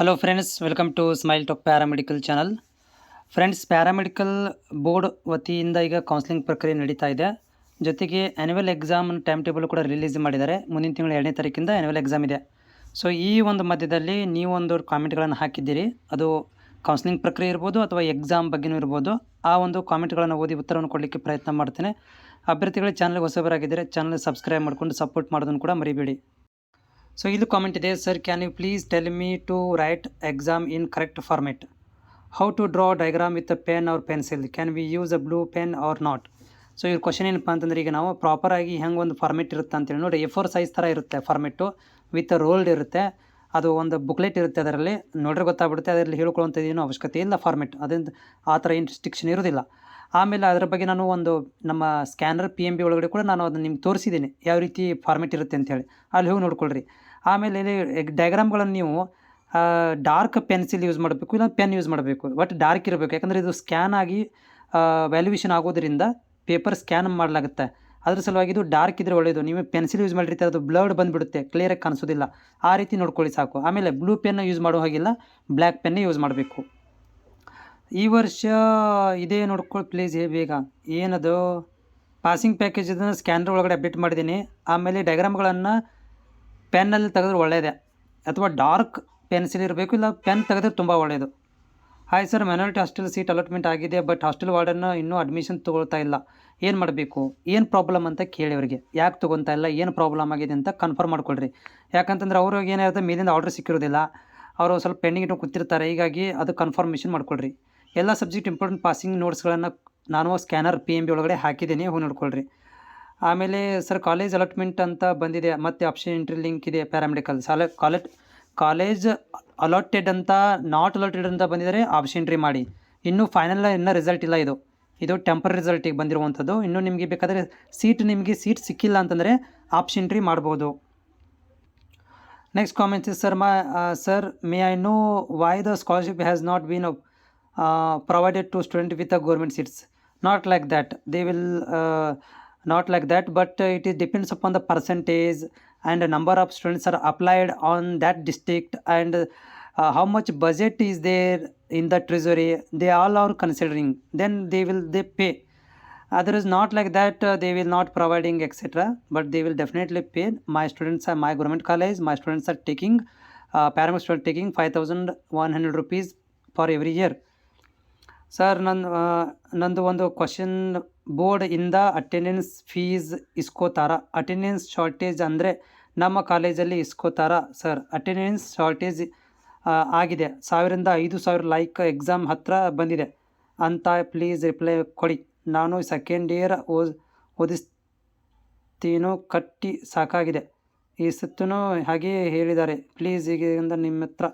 Hello friends welcome to smile talk paramedical channel friends paramedical board ವತಿಯಿಂದ ಈಗ counselling ಪ್ರಕ್ರಿಯೆ ನಡೀತಾ ಇದೆ. ಜೊತೆಗೆ ಆ್ಯನ್ಯುವಲ್ ಎಕ್ಸಾಮ್ ಟೈಮ್ ಟೇಬಲ್ ಕೂಡ ರಿಲೀಸ್ ಮಾಡಿದ್ದಾರೆ. ಮುಂದಿನ ತಿಂಗಳು ಎರಡನೇ ತಾರೀಕಿಂದ ಆ್ಯನ್ಯುವಲ್ ಎಕ್ಸಾಮ್ ಇದೆ. ಸೊ ಈ ಒಂದು ಮಧ್ಯದಲ್ಲಿ ನೀವು ಒಂದು ಕಾಮೆಂಟ್ಗಳನ್ನು ಹಾಕಿದ್ದೀರಿ. ಅದು ಕೌನ್ಸಿಲಿಂಗ್ ಪ್ರಕ್ರಿಯೆ ಇರ್ಬೋದು ಅಥವಾ ಎಕ್ಸಾಮ್ ಬಗ್ಗೆನೂ ಇರ್ಬೋದು. ಆ ಒಂದು ಕಾಮೆಂಟ್ಗಳನ್ನು ಓದಿ ಉತ್ತರವನ್ನು ಕೊಡಲಿಕ್ಕೆ ಪ್ರಯತ್ನ ಮಾಡ್ತೇನೆ. ಅಭ್ಯರ್ಥಿಗಳು ಚಾನಲ್ಗೆ ಹೊಸಬರಾಗಿದ್ದರೆ ಚಾನಲ್ ಸಬ್ಸ್ಕ್ರೈಬ್ ಮಾಡ್ಕೊಂಡು ಸಪೋರ್ಟ್ ಮಾಡೋದನ್ನು ಕೂಡ ಮರಿಬೇಡಿ. ಸೊ ಇಲ್ಲಿ ಕಾಮೆಂಟ್ ಇದೆ sir can you please tell me to write exam in correct format how to draw diagram with a pen or pencil can we use a blue pen or not so ಇವ್ರ question ಏನಪ್ಪ ಅಂತಂದ್ರೆ, ಈಗ ನಾವು ಪ್ರಾಪರಾಗಿ ಹೆಂಗೆ ಒಂದು format ಇರುತ್ತೆ ಅಂತೇಳಿ ನೋಡಿ ಎ ಫೋರ್ ಸೈಜ್ ಥರ ಇರುತ್ತೆ ಫಾರ್ಮೆಟು ವಿತ್ ರೋಲ್ಡ್ ಇರುತ್ತೆ. ಅದು ಒಂದು ಬುಕ್ಲೆಟ್ ಇರುತ್ತೆ ಅದರಲ್ಲಿ. ನೋಡ್ರೆ ಗೊತ್ತಾಗ್ಬಿಡುತ್ತೆ. ಅದರಲ್ಲಿ ಹೇಳ್ಕೊಳ್ಳುವಂಥ ಏನೂ ಅವಶ್ಯಕತೆ ಇಲ್ಲ ಫಾರ್ಮೆಟ್ ಅದರಿಂದ ಆ ಥರ ಏನು ರಿಸ್ಟ್ರಿಕ್ಷನ್ ಇರೋದಿಲ್ಲ. ಆಮೇಲೆ ಅದರ ಬಗ್ಗೆ ನಾನು ಒಂದು ನಮ್ಮ ಸ್ಕ್ಯಾನರ್ ಪಿ ಎಂ ಬಿ ಒಳಗಡೆ ಕೂಡ ನಾನು ಅದನ್ನು ನಿಮ್ಗೆ ತೋರಿಸಿದ್ದೀನಿ. ಯಾವ ರೀತಿ ಫಾರ್ಮೆಟ್ ಇರುತ್ತೆ ಅಂತೇಳಿ ಅಲ್ಲಿ ಹೋಗಿ ನೋಡ್ಕೊಳ್ರಿ. ಆಮೇಲೆ ಇಲ್ಲಿ ಡಯಾಗ್ರಾಮ್ಗಳನ್ನು ನೀವು ಡಾರ್ಕ್ ಪೆನ್ಸಿಲ್ ಯೂಸ್ ಮಾಡಬೇಕು, ಇಲ್ಲ ಪೆನ್ ಯೂಸ್ ಮಾಡಬೇಕು. ಬಟ್ ಡಾರ್ಕ್ ಇರಬೇಕು. ಯಾಕಂದರೆ ಇದು ಸ್ಕ್ಯಾನ್ ಆಗಿ ವ್ಯಾಲ್ಯೂಯೇಷನ್ ಆಗೋದ್ರಿಂದ ಪೇಪರ್ ಸ್ಕ್ಯಾನ್ ಮಾಡಲಾಗುತ್ತೆ. ಅದ್ರ ಸಲುವಾಗಿ ಇದು ಡಾರ್ಕ್ ಇದ್ರೆ ಒಳ್ಳೆಯದು ನೀವು ಪೆನ್ಸಿಲ್ ಯೂಸ್ ಮಾಡಿರ್ತೀರ, ಅದು ಬ್ಲಡ್ ಬಂದುಬಿಡುತ್ತೆ. ಕ್ಲಿಯರಾಗಿ ಕಾಣಿಸೋದಿಲ್ಲ. ಆ ರೀತಿ ನೋಡ್ಕೊಳ್ಳಿ ಸಾಕು. ಆಮೇಲೆ ಬ್ಲೂ ಪೆನ್ ಯೂಸ್ ಮಾಡೋ ಹಾಗಿಲ್ಲ ಬ್ಲ್ಯಾಕ್ ಪೆನ್ನೇ ಯೂಸ್ ಮಾಡಬೇಕು. ಈ ವರ್ಷ ಇದೇ ನೋಡ್ಕೊಳ್ಳಿ ಪ್ಲೀಸ್ ಬೇಗ. ಏನದು? ಪಾಸಿಂಗ್ ಪ್ಯಾಕೇಜ್ ಸ್ಕ್ಯಾನರ್ ಒಳಗಡೆ ಅಪ್ಡೇಟ್ ಮಾಡಿದ್ದೀನಿ. ಆಮೇಲೆ ಡಯಾಗ್ರಾಮ್ಗಳನ್ನು ಪೆನ್ನಲ್ಲಿ ತೆಗೆದ್ರೆ ಒಳ್ಳೆಯದೇ ಅಥವಾ ಡಾರ್ಕ್ ಪೆನ್ಸಿಲ್ ಇರಬೇಕು, ಇಲ್ಲ ಪೆನ್ ತೆಗೆದ್ರೆ ತುಂಬ ಒಳ್ಳೆಯದು hi sir minority hostel seat allotment ಆಗಿದೆ, ಬಟ್ ಹಾಸ್ಟೆಲ್ ವಾರ್ಡನ್ನು ಇನ್ನೂ ಅಡ್ಮಿಷನ್ ತೊಗೊಳ್ತಾ ಇಲ್ಲ. ಏನು ಮಾಡಬೇಕು? ಏನು ಪ್ರಾಬ್ಲಮ್ ಅಂತ ಕೇಳಿ ಅವರಿಗೆ. ಯಾಕೆ ತೊಗೊತಾ ಇಲ್ಲ? ಏನು ಪ್ರಾಬ್ಲಮ್ ಆಗಿದೆ ಅಂತ ಕನ್ಫರ್ಮ್ ಮಾಡ್ಕೊಳ್ರಿ. ಯಾಕಂತಂದ್ರೆ ಅವ್ರಿಗೆ ಏನಾಗುತ್ತೆ ಮೇಲಿಂದ ಆರ್ಡರ್ ಸಿಕ್ಕಿರೋದಿಲ್ಲ. ಅವರು ಸ್ವಲ್ಪ ಪೆಂಡಿಂಗ್ ಇಟ್ಟು ಕೂತಿರ್ತಾರೆ, ಹೀಗಾಗಿ ಅದು ಕನ್ಫರ್ಮೇಷನ್ ಮಾಡ್ಕೊಳ್ರಿ. ಎಲ್ಲ ಸಬ್ಜೆಕ್ಟ್ ಇಂಪಾರ್ಟೆಂಟ್ ಪಾಸಿಂಗ್ ನೋಟ್ಸ್ಗಳನ್ನು ನಾನು ಸ್ಕ್ಯಾನರ್ ಪಿ ಎಂ ಬಿ ಒಳಗಡೆ ಹಾಕಿದ್ದೀನಿ, ಹೋಗಿ ನೋಡ್ಕೊಳ್ರಿ. ಆಮೇಲೆ ಸರ್ ಕಾಲೇಜ್ ಅಲಾಟ್ಮೆಂಟ್ ಅಂತ ಬಂದಿದೆ. ಮತ್ತು ಆಪ್ಷನ್ ಎಂಟ್ರಿ ಲಿಂಕ್ ಇದೆ, ಪ್ಯಾರಾಮೆಡಿಕಲ್. ಸಾಲ ಕಾಲೇಜ್ ಕಾಲೇಜ್ ಅಲಾಟೆಡ್ ಅಂತ, ನಾಟ್ ಅಲಾಟೆಡ್ ಅಂತ ಬಂದಿದ್ದಾರೆ. ಆಪ್ಷನ್ ಎಂಟ್ರಿ ಮಾಡಿ. ಇನ್ನೂ ಫೈನಲ್ ಇನ್ನೂ ರಿಸಲ್ಟ್ ಇಲ್ಲ ಇದು. ಇದು ಟೆಂಪರ್ ರಿಸಲ್ಟಿಗೆ ಬಂದಿರುವಂಥದ್ದು. ಇನ್ನೂ ನಿಮಗೆ ಬೇಕಾದರೆ ಸೀಟ್ ನಿಮಗೆ ಸೀಟ್ ಸಿಕ್ಕಿಲ್ಲ ಅಂತಂದರೆ ಆಪ್ಷನ್ ಎಂಟ್ರಿ ಮಾಡ್ಬೋದು. ನೆಕ್ಸ್ಟ್ ಕಾಮೆಂಟ್ಸ್ ಸರ್ ಮಾ sir may I know why the scholarship has not been provided to student with a government seats not like that they will not like that but uh, it is depends upon the percentage and the number of students are applied on that district and uh, how much budget is there in the treasury they all are considering. Then they will they pay. Other is not like that uh, they will not providing etc but they will definitely pay. My students are my government college my students are taking uh, paramedic student taking 5100 rupees for every year sir ನನ್ನ ನಂದು ಒಂದು question ಇಂದ attendance fees ಇಸ್ಕೋತಾರ. Attendance shortage ಅಂದರೆ ನಮ್ಮ ಕಾಲೇಜಲ್ಲಿ ಇಸ್ಕೋತಾರ sir attendance shortage ಆಗಿದೆ. ಸಾವಿರದಿಂದ ಐದು ಸಾವಿರ ಲೈಕ್ ಎಕ್ಸಾಮ್ ಹತ್ತಿರ ಬಂದಿದೆ. ಅಂತ ಪ್ಲೀಸ್ ರಿಪ್ಲೈ ಕೊಡಿ. ನಾನು ಸೆಕೆಂಡ್ ಇಯರ್ ಓದ್, ಓದಿಸ್ತೀನೋ, ಕಟ್ಟಿ ಸಾಕಾಗಿದೆ. ಈ ಸುತ್ತೂ ಹಾಗೆಯೇ ಹೇಳಿದ್ದಾರೆ. ಪ್ಲೀಸ್ ಈಗಿಂದ ನಿಮ್ಮ ಹತ್ರ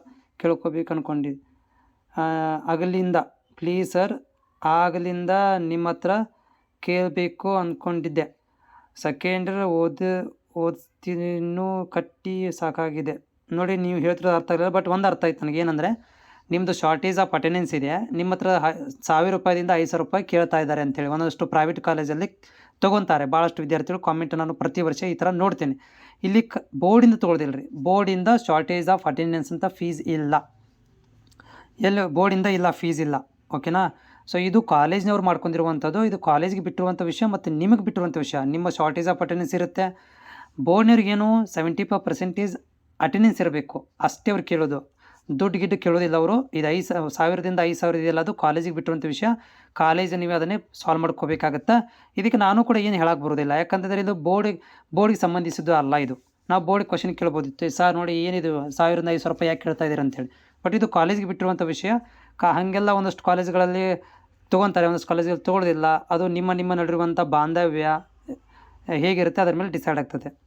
ಕೇಳ್ಕೊಬೇಕು ಅಂದ್ಕೊಂಡು ಅಗಲಿಂದ. ಪ್ಲೀಸ್ ಸರ್, ಆಗಲಿಂದ ನಿಮ್ಮ ಹತ್ರ ಕೇಳಬೇಕು ಅಂದ್ಕೊಂಡಿದ್ದೆ ಸೆಕೆಂಡ್ ಓದಿ, ಓದ್ತೀನೂ ಕಟ್ಟಿ ಸಾಕಾಗಿದೆ. ನೋಡಿ, ನೀವು ಹೇಳ್ತಿರೋದು ಅರ್ಥ ಆಗಲಿಲ್ಲ, ಬಟ್ ಒಂದು ಅರ್ಥ ಆಯ್ತು ನನಗೆ ಏನಂದರೆ ನಿಮ್ಮದು ಶಾರ್ಟೇಜ್ ಆಫ್ ಅಟೆಂಡೆನ್ಸ್ ಇದೆ ನಿಮ್ಮ ಹತ್ರ ಸಾವಿರ ರೂಪಾಯಿಂದ ಐದು ಸಾವಿರ ರೂಪಾಯಿ ಕೇಳ್ತಾ ಇದ್ದಾರೆ ಅಂತೇಳಿ ಒಂದಷ್ಟು ಪ್ರೈವೇಟ್ ಕಾಲೇಜಲ್ಲಿ ತೊಗೊತಾರೆ. ಭಾಳಷ್ಟು ವಿದ್ಯಾರ್ಥಿಗಳು ಕಾಮೆಂಟ್ ನಾನು ಪ್ರತಿ ವರ್ಷ ಈ ಥರ ನೋಡ್ತೀನಿ. ಇಲ್ಲಿ ಕ ಬೋರ್ಡಿಂದ ತೊಗೊಳ್ದಿಲ್ಲ ರೀ ಬೋರ್ಡಿಂದ ಶಾರ್ಟೇಜ್ ಆಫ್ ಅಟೆಂಡೆನ್ಸ್ ಅಂತ ಫೀಸ್ ಇಲ್ಲ. ಎಲ್ಲಿ ಬೋರ್ಡಿಂದ ಇಲ್ಲ ಫೀಸ್ ಇಲ್ಲ. ಓಕೆನಾ? ಸೊ ಇದು ಕಾಲೇಜ್ನವ್ರು ಮಾಡ್ಕೊಂಡಿರುವಂಥದ್ದು, ಇದು ಕಾಲೇಜ್ಗೆ ಬಿಟ್ಟಿರುವಂಥ ವಿಷಯ ಮತ್ತು ನಿಮಗೆ ಬಿಟ್ಟಿರುವಂಥ ವಿಷಯ. ನಿಮ್ಮ ಶಾರ್ಟೇಜ್ ಆಫ್ ಅಟೆಂಡೆನ್ಸ್ ಇರುತ್ತೆ. ಬೋರ್ಡ್ನವ್ರಿಗೇನು ಸೆವೆಂಟಿ ಫೈವ್ ಪರ್ಸೆಂಟೇಜ್ ಅಟೆಂಡೆನ್ಸ್ ಇರಬೇಕು. ಅಷ್ಟೇ ಅವ್ರು ಕೇಳೋದು. ದುಡ್ಡು ಗಿಡ್ಡು ಕೇಳೋದಿಲ್ಲ ಅವರು. ಇದು ಐದು ಸಾವಿರದಿಂದ ಐದು ಸಾವಿರ ಇದೆಯಲ್ಲ, ಅದು ಕಾಲೇಜಿಗೆ ಬಿಟ್ಟಿರುವಂಥ ವಿಷಯ. ಕಾಲೇಜ್ ನೀವು ಅದನ್ನೇ ಸಾಲ್ವ್ ಮಾಡ್ಕೋಬೇಕಾಗತ್ತೆ? ಇದಕ್ಕೆ ನಾನು ಕೂಡ ಏನು ಹೇಳಕ್ಕೆ ಬರೋದಿಲ್ಲ ಯಾಕಂತಂದರೆ ಇದು ಬೋರ್ಡಿಗೆ ಬೋರ್ಡಿಗೆ ಸಂಬಂಧಿಸಿದ್ದು ಅಲ್ಲ ಇದು. ನಾವು ಬೋರ್ಡ್ ಕ್ವಶನ್ ಕೇಳ್ಬೋದಿತ್ತು. ಸರ್, ನೋಡಿ, ಏನಿದು? ಸಾವಿರದ ಐದು ಸಾವಿರ ರೂಪಾಯಿ ಯಾಕೆ ಕೇಳ್ತಾ ಇದ್ದೀರಿ ಅಂತೇಳಿ ಬಟ್ ಇದು ಕಾಲೇಜಿಗೆ ಬಿಟ್ಟಿರುವಂಥ ವಿಷಯ. ಕಾ ಹಾಗೆಲ್ಲ ಒಂದಷ್ಟು ಕಾಲೇಜ್ಗಳಲ್ಲಿ ತೊಗೊತಾರೆ, ಒಂದಷ್ಟು ಕಾಲೇಜಲ್ಲಿ ತೊಗೊಳ್ಳೋದಿಲ್ಲ ಅದು ನಿಮ್ಮ ನಿಮ್ಮ ನಡಿರುವಂಥ ಬಾಂಧವ್ಯ ಹೇಗಿರುತ್ತೆ, ಅದ್ರ ಮೇಲೆ ಡಿಸೈಡ್ ಆಗ್ತದೆ.